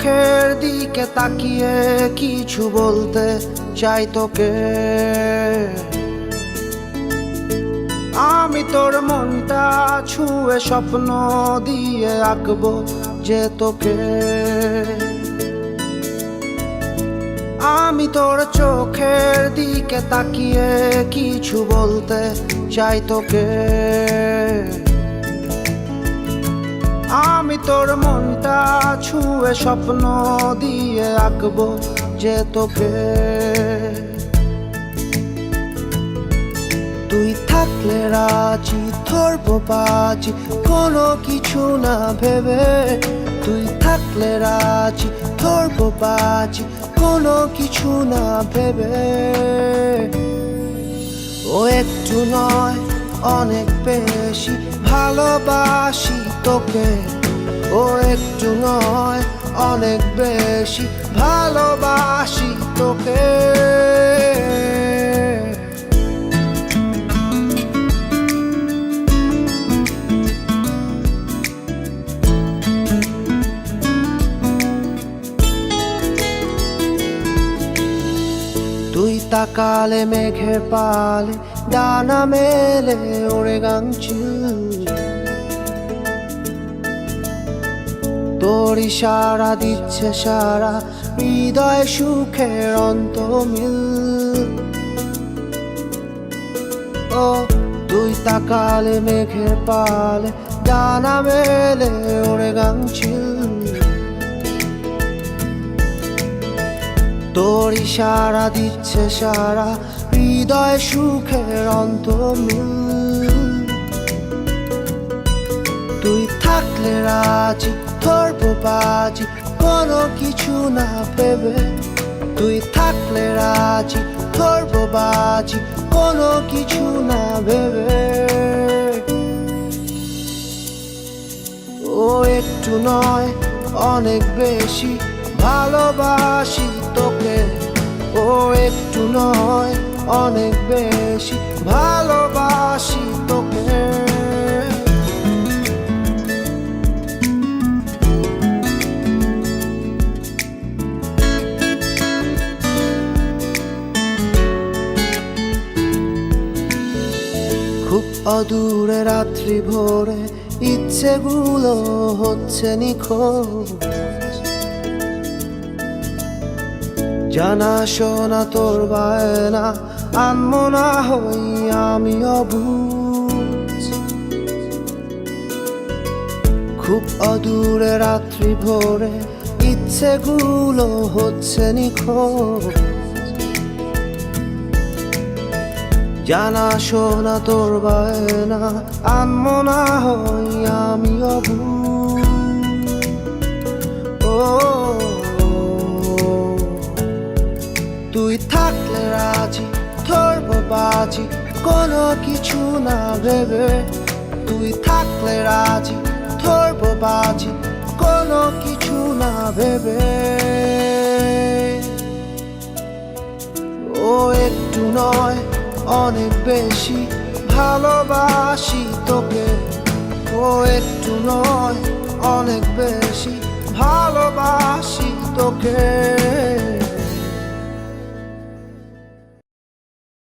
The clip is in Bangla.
চোখের দিকে তাকিয়ে কিছু বলতে চাই তোকে। আমি তোর মনটা ছুঁয়ে স্বপ্ন দিয়ে আঁকবো যে তোকে। আমি তোর চোখের দিকে তাকিয়ে কিছু বলতে চাই তোকে। আমি তোর মনটা ছুঁয়ে স্বপ্ন দিয়ে আঁকবো যে তোকে। তুই থাকলে রাজি, ধরবো বাজি, কোনো কিছু না ভেবে। তুই থাকলে রাজি, ধরবো বাজি, কোনো কিছু না ভেবে। ও একটু নয়, অনেক বেশি ভালোবাসি তোকে, ও একটু নয়, অনেক বেশি ভালোবাসি তোকে। তুই তাকালে মেঘের পালে ডানা মেলে ওরে গাংচু তোর ইশারা দিচ্ছে সারা হৃদয় সুখের অন্ত মিল ও, তুই তাকালে মেঘের পালে ডানা মেলে ওরে গাংছিল তোর ইশারা দিচ্ছে সারা হৃদয় সুখের অন্ত তুই থাকলে রাজি, ধরবো বাজি, কোনো কিছু না ভেবে। তুই থাকলে রাজি, ধরবো বাজি, কোনো কিছু না ভেবে। ও, একটু নয়, অনেক বেশি ভালোবাসি তোকে। ও, একটু নয়, অনেক বেশি ভালোবাসি খুব অদূরে রাত্রি ভোরে ইচ্ছেগুলো হচ্ছে নিখোঁজ। জানা শোনা তোর বায়না আনমো না হই আমি অবুঝ। খুব অদূরে রাত্রি ভোরে ইচ্ছেগুলো হচ্ছে নিখোঁজ। জানা শোনা তোর বায়না আনমো না হই আমি অবুঝ ও, তুই থাকলে রাজি, ধরবো বাজি, কোনো কিছু না ভেবে। তুই থাকলে রাজি, ধরবো বাজি, কোনো কিছু না ভেবে। ও, একটু নয় অনেক বেশি ভালোবাসি তোকে। ও একটু নয় অনেক বেশি ভালোবাসি তোকে।